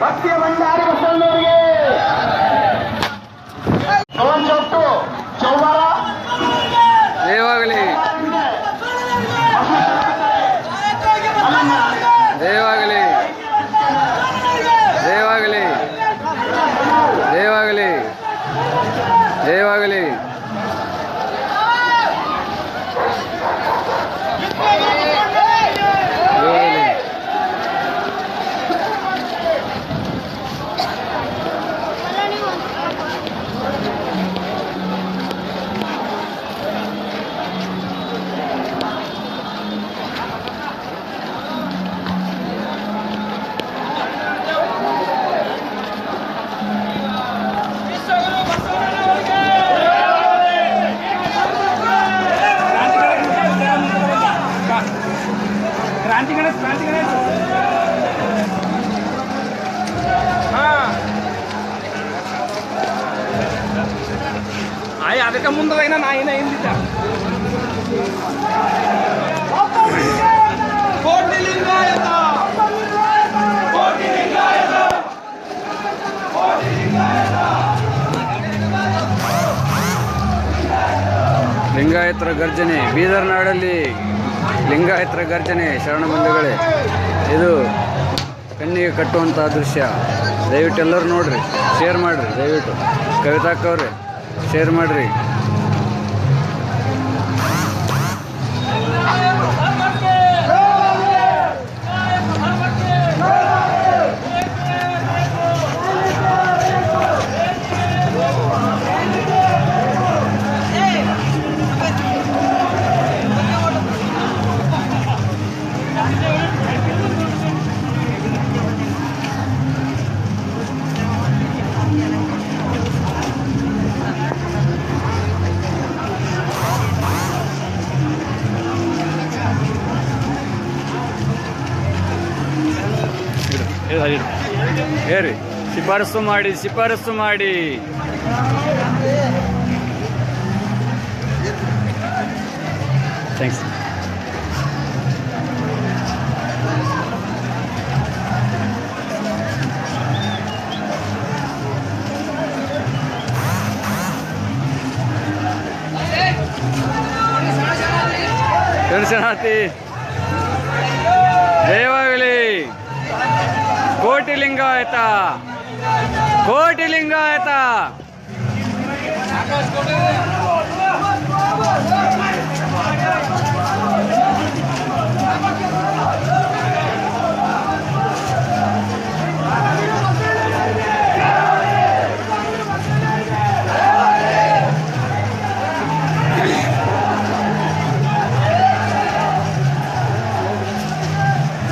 ಸತ್ಯವನ್ನ ಯಾರಿಗೂ ಸಲ್ಲೋರಿಗೆ ಅಯ್ಯ, ಅದಕ್ಕೆ ಮುಂದದ ನಾ ಏನ ಹಿಂದಿದ್ದ. ಲಿಂಗಾಯತರ ಗರ್ಜನೆ ಬೀದರ್ನಾಡಲ್ಲಿ ಲಿಂಗಾಯತರ ಗರ್ಜನೆ, ಶರಣ ಬಂಧುಗಳೇ. ಇದು ಕಣ್ಣಿಗೆ ಕಟ್ಟುವಂಥ ದೃಶ್ಯ. ದಯವಿಟ್ಟು ಎಲ್ಲರೂ ನೋಡ್ರಿ, ಶೇರ್ ಮಾಡಿರಿ, ದಯವಿಟ್ಟು. ಕವಿತಾಕ್ಕವ್ರೆ ಶೇರ್ ಮಾಡಿರಿ. ಹೇರಿ ಶಿಫಾರಸು ಮಾಡಿ ಶಿಫಾರಸು ಮಾಡಿ. ಥ್ಯಾಂಕ್ಸ್ Terus ಕೋಟಿ ಲಿಂಗ ಆಯ್ತಾ ಕೋಟಿ ಲಿಂಗ ಆಯ್ತಾ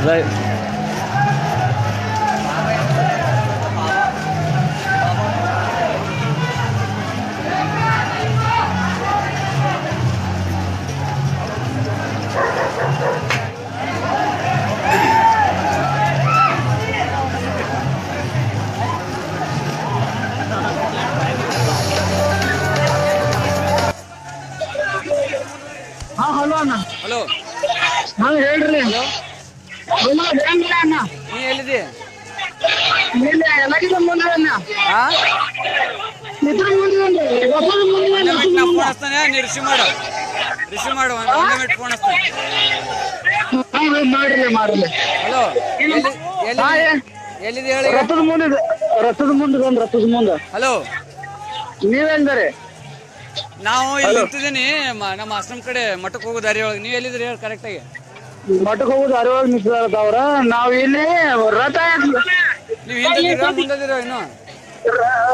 Right. ಬನ್ನಿ ರಿಸೀವ್ ಮಾಡು. ರಿಸೀವ್ ಮಾಡು ಒಂದು ಮಿನಿಟ್ ಫೋನ್ ಹಚ್ತೀನಿ. ಮಾಡ್ರಿ ಮಾಡ್ರಿ. ಹಲೋ ಎಲ್ಲಿದೆ ಹೇಳಿ? ರಥದ ಮುಂದೆ ರಥದ ಮುಂದೆ ಒಂದು ರಥದ ಮುಂದೆ. ಹಲೋ. ನೀವೆಂದರೆ? ನಾವು ಇಲ್ಲಿ ನಿಂತಿದ್ದೀನಿ ನಮ್ಮ ಆಶ್ರಮ ಕಡೆ ಮಠಕ್ಕೆ ಹೋಗೋ ದಾರಿ ಒಳಗೆ ನೀವು ಎಲ್ಲಿದ್ರಿ ಹೇಳಿ ಕರೆಕ್ಟಾಗಿ ಮಠಕ್ಕೆ ಹೋಗೋ ದಾರಿ ಒಳಗೆ ನಿಂತಿದ್ದಾರೆ ಅವ್ರ ನಾವು ಇಲ್ಲಿ ರಥ ನೀವು ಹಿಂದಿರೋ ಇನ್ನು?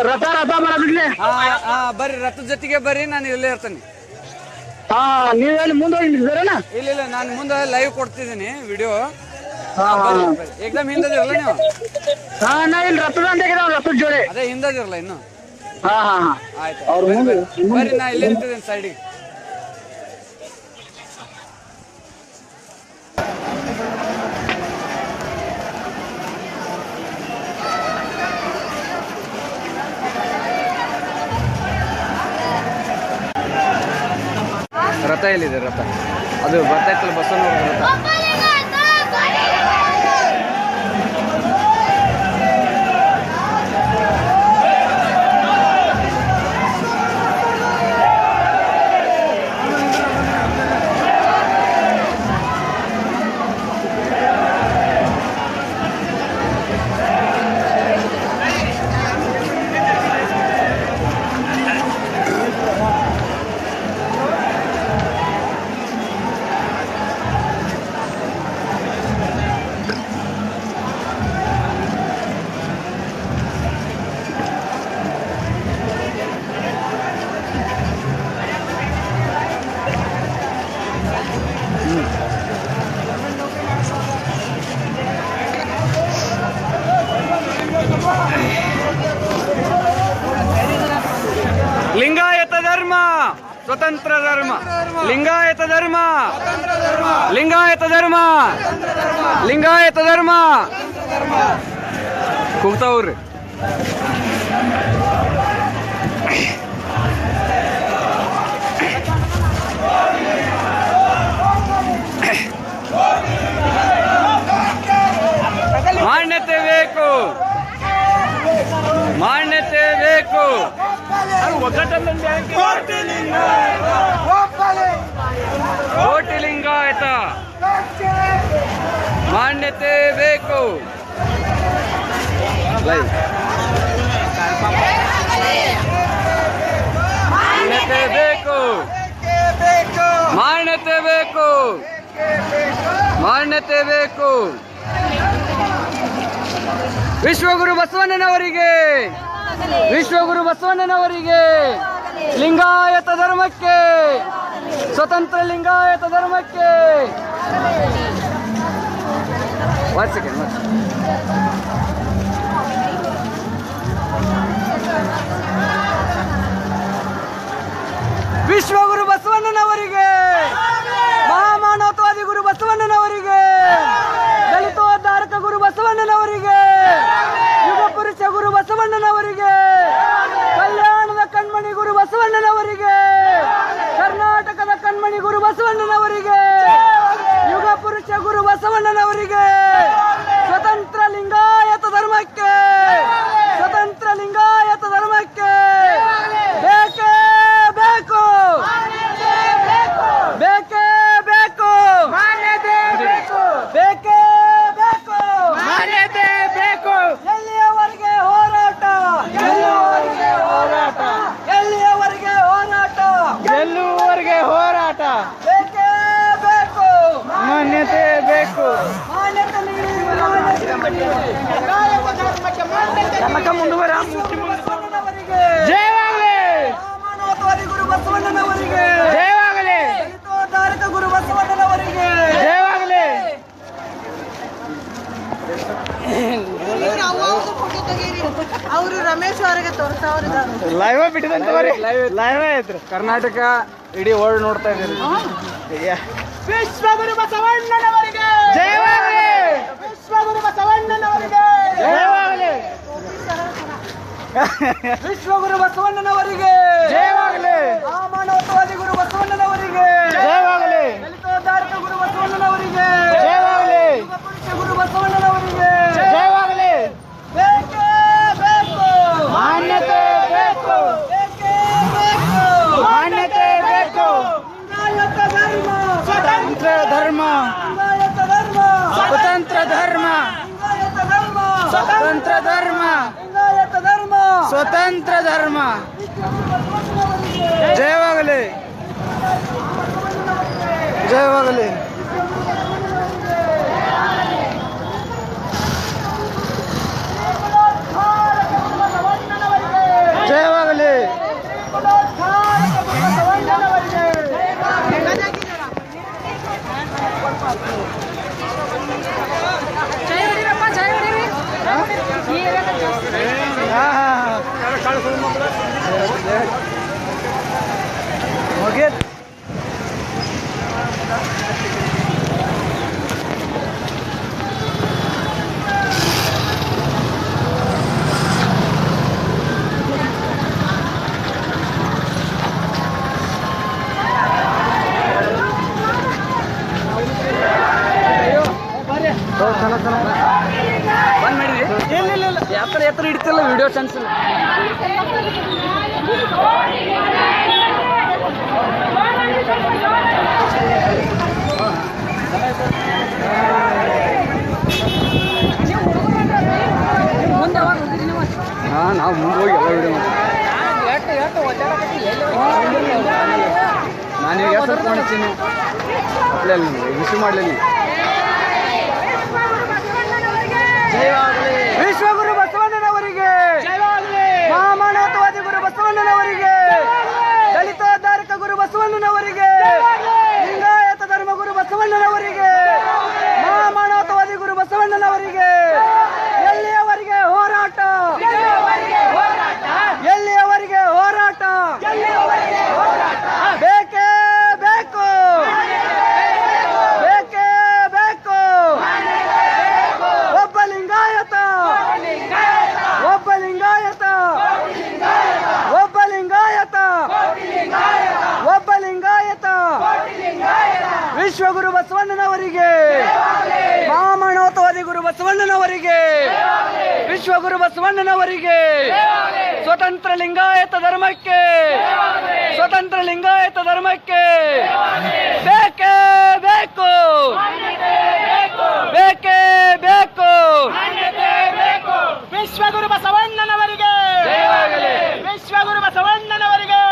ರಥ ರಥ ಬರೋದಿಲ್ಲ ಹಾ ಹಾ ಬರ್ರಿ ರಥದ ಜೊತೆಗೆ ಬರ್ರಿ ನಾನು ಇಲ್ಲೇ ಇರ್ತೇನೆ. ಹಾ ನೀವ್ ಎಲ್ಲಿ ಮುಂದೆ ಹೋಗಿ ನಿಂತಿದಾರೇನ ಇಲ್ಲ ಇಲ್ಲ ನಾನು ಮುಂದೆ ಲೈವ್ ಕೊಡ್ತಿದ್ದೀನಿ ವಿಡಿಯೋ ಹಾ ಹಾ. ಏಕ್ದಮ್ ಹಿಂದದಿರಲ್ಲ ನೀವು? ಹಾ ನಾ ಇಲ್ಲಿ ರಥದ ಅಂತ ರಥದ ಜೋಡಿ. ಅದೇ ಹಿಂದದಿರಲ್ಲ ಇನ್ನು? ಹಾ ಹಾ ಹಾ. ಆಯ್ತು ಅವ್ರ ಮುಂದೆ ಬರ್ರಿ. ನಾ ಇಲ್ಲೇ ನಿಂತಿದ್ದೀನಿ ಸೈಡಿಗೆ ರಥ ಎಲ್ಲಿದೆ ರಥ? ಅದು ಬರ್ತಾಯ್ತಲ್ಲ ಬಸ್ಸನ್ನು ರಥ? ಧರ್ಮ ಲಿಂಗಾಯತ ಧರ್ಮ. ಕೂಗ್ತಾವ್ರಿ. ಮಾನ್ಯತೆ ಬೇಕು ವಿಶ್ವಗುರು ಬಸವಣ್ಣನವರಿಗೆ ವಿಶ್ವಗುರು ಬಸವಣ್ಣನವರಿಗೆ ಲಿಂಗಾಯತ ಧರ್ಮಕ್ಕೆ, ಸ್ವತಂತ್ರ ಲಿಂಗಾಯತ ಧರ್ಮಕ್ಕೆ ಒಂದ್ ಸೆಕೆಂಡ್. ವಿಶ್ವಗುರು ಬಸವಣ್ಣನವರಿಗೆ ಮಹಾಮಾನವತಾವಾದಿ ಗುರು ಬಸವಣ್ಣನವರಿಗೆ ದಲಿತೋದ್ಧಾರಕ ಗುರು ಬಸವಣ್ಣನವರಿಗೆ ಯುಗ ಪುರುಷ ಗುರು ಬಸವಣ್ಣನವರಿಗೆ ಕಲ್ಯಾಣದ ಕಣ್ಮಣಿ ಗುರು ಬಸವಣ್ಣನವರಿಗೆ ಕರ್ನಾಟಕದ ಕಣ್ಮಣಿ ಗುರು ಬಸವಣ್ಣನವರಿಗೆ ಯುಗ ಪುರುಷ ಗುರು ಬಸವಣ್ಣನವರಿಗೆ ಸ್ವತಂತ್ರ ಲಿಂಗಾಯತ ಧರ್ಮಕ್ಕೆ ಸ್ವತಂತ್ರ ಲಿಂಗಾಯತ ಧರ್ಮಕ್ಕೆ ಬೇಕೇ ಬೇಕು ಬೇಕೇ ಬೇಕು ಬೇಕೇ ಬೇಕು ಬೇಕು ಎಲ್ಲಿಯವರೆಗೆ ಹೋರಾಟ ಎಲ್ಲಿಯವರೆಗೆ ಹೋರಾಟ ಎಲ್ಲಿಯವರೆಗೆ ಹೋರಾಟ ಗೆಲ್ಲುವವರೆಗೆ ಹೋರಾಟ ಬೇಕೇ ಬೇಕು ಮಾನ್ಯತೆ ಬೇಕು ಮಾನ್ಯತೆ ನೀಡಿ, ಮಾನ್ಯತೆ ಮುಂದುವರ ಬಸವಣ್ಣನವರಿಗೆ ಜಯವಾಗಲಿ ಮಾನವತಾವಾದಿ ಗುರು ಬಸವಣ್ಣನವರಿಗೆ ಜಯವಾಗಲಿ ದಲಿತೋದ್ಧಾರಕ ಗುರು ಬಸವಣ್ಣನವರಿಗೆ ಜಯವಾಗಲಿ ಅವರು ರಮೇಶ್ ಅವರಿಗೆ ತೋರ್ಸವ್ರ ಲೈವ್ ಬಿಟ್ಟಿದಂತ ಲೈವ್ ಐತ್ರಿ ಕರ್ನಾಟಕ ಇಡೀ ವರ್ಲ್ಡ್ ನೋಡ್ತಾ ಇದ್ದೀರಿ. ವಿಶ್ವಗುರು ಬಸವಣ್ಣನವರಿಗೆ ಜಯವಾಗಲಿ ವಿಶ್ವಗುರು ಬಸವಣ್ಣನವರಿಗೆ ಜಯವಾಗಲಿ ವಿಶ್ವಗುರು ಬಸವಣ್ಣನವರಿಗೆ ಜಯವಾಗಲಿ ಆ ಮಾನವತಾವಾದಿ ಗುರು ಬಸವಣ್ಣನವರಿಗೆ ಜಯವಾಗಲಿ ದಲಿತೋದ್ಧಾರಕ ಗುರು ಬಸವಣ್ಣನವರಿಗೆ ಜಯವಾಗಲಿ ಪುರುಷ ಗುರು ಬಸವಣ್ಣನವರಿಗೆ ಜಯವಾಗಲಿ ಬೇಕೇ ಬೇಕು ಮಾನ್ಯತೆ ಬೇಕು ಬೇಕೇ ಬೇಕು ಮಾನ್ಯತೆ ಬೇಕು ಲಿಂಗಾಯತ ಧರ್ಮ ಸ್ವತಂತ್ರ ಧರ್ಮ. ಸ್ವತಂತ್ರ ಧರ್ಮ. ಸ್ವತಂತ್ರ ಧರ್ಮ. ಸ್ವತಂತ್ರ ಧರ್ಮ. ಜಯವಾಗಲಿ. ಜಯವಾಗಲಿ. ಇಲ್ಲ ಎತ್ತರ ಹಿಡಿತಿಲ್ಲ ವಿಡಿಯೋ ಚಾನ್ಸ್ ಹಾ ನಾವು ಮುಂದೆ ಹೋಗಿ ಎಲ್ಲ ವಿಡಿಯೋ ನಾನು ಈಗ ಹೆಸರು ಕಾಣಿಸ್ತೀನಿ ಇಲ್ಲ ವಿಷಯ ಮಾಡಲಿ ವಿಶ್ವಗುರು ಬಸವಣ್ಣನವರಿಗೆ ಮಹಾಮಾನವತಾವಾದಿ ಗುರು ಬಸವಣ್ಣನವರಿಗೆ ದಲಿತೋದ್ಧಾರಕ ಗುರು ಬಸವಣ್ಣನವರಿಗೆ ಲಿಂಗಾಯತ ಧರ್ಮ ಗುರು ಬಸವಣ್ಣನವರಿಗೆ ಮಹಾಮಾನವತಾವಾದಿ ಗುರು ಬಸವಣ್ಣನವರಿಗೆ ಎಲ್ಲಿಯವರೆಗೆ ಹೋರಾಟ ಎಲ್ಲಿಯವರೆಗೆ ಹೋರಾಟ ಬೇಕೇ ಬೇಕು ಬೇಕೇ ಬೇಕು ಒಬ್ಬ ಲಿಂಗಾಯತ ಒಬ್ಬ ಲಿಂಗಾಯತ ಒಬ್ಬ ಲಿಂಗಾಯತ ಒಬ್ಬ ಲಿಂಗಾಯತ ವಿಶ್ವಗುರು ಬಸವಣ್ಣನವರಿಗೆ. ಮಾಮಣೋತ್ವಾದಿ ಗುರು ಬಸವಣ್ಣನವರಿಗೆ. ವಿಶ್ವಗುರು ಬಸವಣ್ಣನವರಿಗೆ. ಸ್ವತಂತ್ರ ಲಿಂಗಾಯತ ಧರ್ಮಕ್ಕೆ. ಸ್ವತಂತ್ರ ಲಿಂಗಾಯತ ಧರ್ಮಕ್ಕೆ. ಬೇಕೇ ಬೇಕು. ಬೇಕೇ ಬೇಕು. ವಿಶ್ವಗುರು ಬಸವಣ್ಣನವರಿಗೆ. ವಿಶ್ವಗುರು ಬಸವಣ್ಣನವರಿಗೆ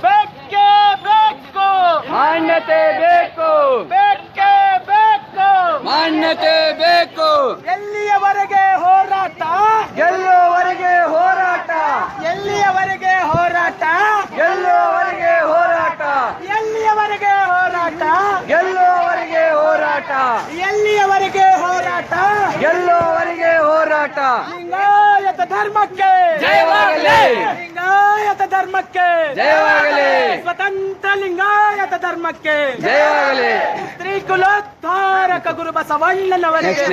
ಬೇಕೇ ಬೇಕು ಮಾನ್ಯತೆ ಬೇಕು. ಬೇಕೇ ಬೇಕು. ಮಾನ್ಯತೆ ಬೇಕು. ಎಲ್ಲಿಯವರೆಗೆ ಹೋರಾಟ? ಎಲ್ಲೋವರೆಗೆ ಹೋರಾಟ? ಎಲ್ಲಿಯವರೆಗೆ ಹೋರಾಟ? ಎಲ್ಲೋವರೆಗೆ ಹೋರಾಟ? ಎಲ್ಲಿಯವರೆಗೆ ಹೋರಾಟ? ಎಲ್ಲೋವರೆಗೆ ಹೋರಾಟ? ಎಲ್ಲಿಯವರೆಗೆ ಹೋರಾಟ? ಎಲ್ಲೋವರೆಗೆ ಹೋರಾಟ? ಲಿಂಗಾಯತ ಧರ್ಮಕ್ಕೆ. ಜಯವಾಗಲಿ. ಲಿಂಗಾಯತ ಧರ್ಮಕ್ಕೆ. ಜಯವಾಗಲಿ. ಲಿಂಗಾಯತ ಧರ್ಮಕ್ಕೆ. ಜಯವಾಗಲಿ. ತ್ರಿಕುಲೋದ್ಧಾರಕ ಗುರು ಬಸವಣ್ಣನವರಿಗೆ.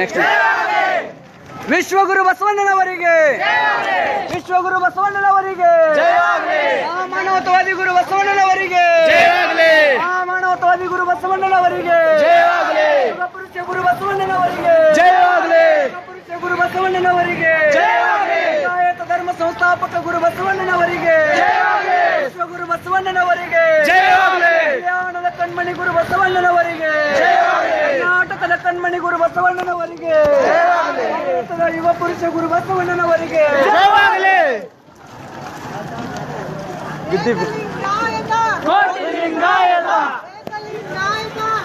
ವಿಶ್ವಗುರು ಬಸವಣ್ಣನವರಿಗೆ. ವಿಶ್ವಗುರು ಬಸವಣ್ಣನವರಿಗೆ. ಮಾನವತವಾದಿ ಗುರು ಬಸವಣ್ಣನವರಿಗೆ. ಮಾನವತವಾದಿ ಗುರು ಬಸವಣ್ಣನವರಿಗೆ. ಪುರುಷ ಗುರು ಬಸವಣ್ಣನವರಿಗೆ. ಪುರುಷ ಗುರು ಬಸವಣ್ಣನವರಿಗೆ. ಧರ್ಮ ಸಂಸ್ಥಾಪಕ ಗುರು ಬಸವಣ್ಣನವರಿಗೆ. ವಿಶ್ವಗುರು ಬಸವಣ್ಣನವರಿಗೆ. ಕಲ್ಯಾಣದ ಕಣ್ಮಣಿ ಗುರು ಬಸವಣ್ಣನವರಿಗೆ. ಕರ್ನಾಟಕದ ಕಣ್ಮಣಿ ಗುರು ಬಸವಣ್ಣನವರಿಗೆ. ಯುವ ಪುರುಷ ಗುರು ಬಸವಣ್ಣನವರಿಗೆ. ಲಿಂಗಾಯತ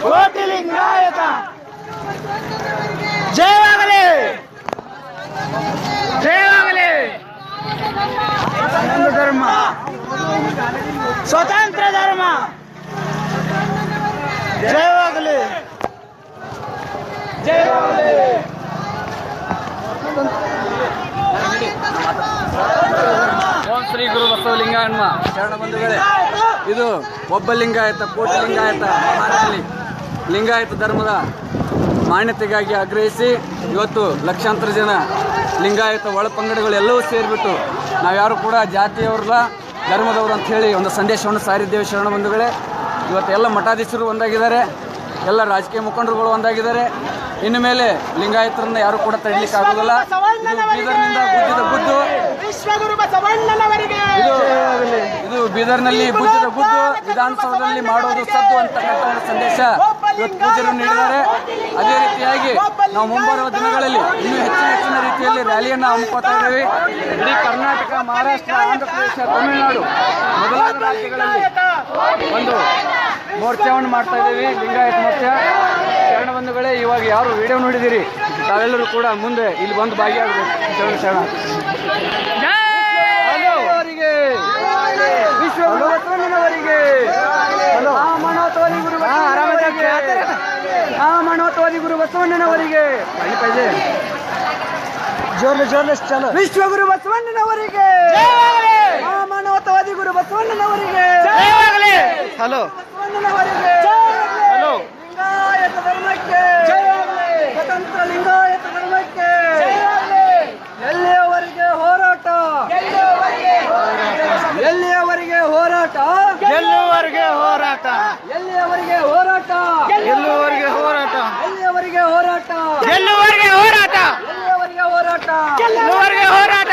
ಕೋಟಿ ಲಿಂಗಾಯತ ಜಯವಾಗಲಿ ಜಯವಾಗಲಿ. ಒಂದು ಧರ್ಮ. ಸ್ವತಂತ್ರ ಧರ್ಮ. ಜಯವಾಗಲಿ ಜಯವಾಗಲಿ ಓಂ ಶ್ರೀ ಗುರು ಬಸವಲಿಂಗಮ್ಮ ಶರಣ ಬಂಧುಗಳೇ ಇದು ಒಬ್ಬ ಲಿಂಗಾಯತ, ಕೋಟಿ ಲಿಂಗಾಯತ ಮಹಾರಾಜಲ್ಲಿ ಲಿಂಗಾಯತ ಧರ್ಮದ ಮಾನ್ಯತೆಗಾಗಿ ಆಗ್ರಹಿಸಿ ಇವತ್ತು ಲಕ್ಷಾಂತರ ಜನ ಲಿಂಗಾಯತ ಒಳಪಂಗಡಗಳು ಎಲ್ಲವೂ ಸೇರಿಬಿಟ್ಟು ನಾವ್ಯಾರು ಕೂಡ ಜಾತಿಯವ್ರಲ್ಲ ಧರ್ಮದವರು ಅಂತ ಹೇಳಿ ಒಂದು ಸಂದೇಶವನ್ನು ಸಾರಿದ್ದೇವೆ ಶರಣ ಬಂಧುಗಳೇ. ಇವತ್ತು ಎಲ್ಲ ಮಠಾಧೀಶರು ಒಂದಾಗಿದ್ದಾರೆ, ಎಲ್ಲ ರಾಜಕೀಯ ಮುಖಂಡರುಗಳು ಒಂದಾಗಿದ್ದಾರೆ. ಇನ್ನು ಮೇಲೆ ಲಿಂಗಾಯತರನ್ನ ಯಾರು ಕೂಡ ತಡಲಿಕ್ಕೆ ಆಗೋದಿಲ್ಲ ಗುದ್ದು ವಿಶ್ವಗುರು ಬಸವಣ್ಣನವರಿಗೆ ಇದು ಇದು ಬೀದರ್ನಲ್ಲಿ ಬುದ್ಧದ ಗುದ್ದು ವಿಧಾನಸೌಧದಲ್ಲಿ ಮಾಡೋದು ಸದ್ದು ಅಂತಕ್ಕಂಥ ಒಂದು ಸಂದೇಶ ಇವತ್ತು ಪೂಜೆಯನ್ನು ನೀಡಿದ್ದಾರೆ. ಅದೇ ರೀತಿಯಾಗಿ ನಾವು ಮುಂಬರುವ ದಿನಗಳಲ್ಲಿ ಇನ್ನೂ ಹೆಚ್ಚಿನ ಹೆಚ್ಚಿನ ರೀತಿಯಲ್ಲಿ ರ್ಯಾಲಿಯನ್ನು ಹಮ್ಮಿಕೊಳ್ತಾ ಇದ್ದೀವಿ. ಇಡೀ ಕರ್ನಾಟಕ ಮಹಾರಾಷ್ಟ್ರ ಆಂಧ್ರ ಪ್ರದೇಶ ತಮಿಳುನಾಡು ಮೊದಲಾದ ರಾಜ್ಯಗಳಲ್ಲಿ ಒಂದು ಮೋರ್ಚಾವನ್ನು ಮಾಡ್ತಾ ಇದ್ದೀವಿ. ಲಿಂಗಾಯತ್ ಮೋರ್ಚಾ. ಶರಣ ಬಂಧುಗಳೇ ಇವಾಗ ಯಾರು ವಿಡಿಯೋ ನೋಡಿದಿರಿ? ತಾವೆಲ್ಲರೂ ಕೂಡ ಮುಂದೆ ಇಲ್ಲಿ ಬಂದು ಭಾಗಿಯಾಗಬೇಕು. ಶರಣ ಶರಣ. ಅವರಿಗೆ ವಿಶ್ವಗುರು ಬಸವಣ್ಣನವರಿಗೆ ರಾಮಣೋತ್ವಾದಿ ಗುರು ಬಸವಣ್ಣನವರಿಗೆ ರಾಮಣೋತ್ವಾದಿ ಗುರು ಬಸವಣ್ಣನವರಿಗೆ ಜೋರ್ಲೆ ಜೋರ್ಲೆ ಚಲೋ. ವಿಶ್ವಗುರು ಬಸವಣ್ಣನವರಿಗೆ ರಾಮಣೋತ್ವಾದಿ ಗುರು ಬಸವಣ್ಣನವರಿಗೆ ಹಲೋ ಬಸವಣ್ಣನವರಿಗೆ ಹಲೋ ಲಿಂಗಾಯತ ಧರ್ಮಕ್ಕೆ ಸ್ವತಂತ್ರ ಲಿಂಗಾಯತ ಧರ್ಮಕ್ಕೆ ಎಲ್ಲಿಯವರೆಗೆ ಹೋರಾಟ ಎಲ್ಲಿಯವರೆಗೆ ಹೋರಾಟ ಗೆಲ್ಲುವವರೆಗೆ ಹೋರಾಟ? ಎಲ್ಲಿಯವರೆಗೆ ಹೋರಾಟ? ಎಲ್ಲಿಯವರೆಗೆ ಹೋರಾಟ? ಎಲ್ಲಿಯವರೆಗೆ ಹೋರಾಟ? ಎಲ್ಲಿಯವರೆಗೆ ಹೋರಾಟ? ಎಲ್ಲಿಯವರೆಗೆ ಹೋರಾಟ? ಎಲ್ಲಿಯವರೆಗೆ ಹೋರಾಟ?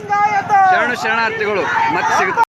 ಶರಣ ಶರಣಾರ್ಥಿಗಳು ಮತ್ತೆ ಸಿಗುತ್ತೆ.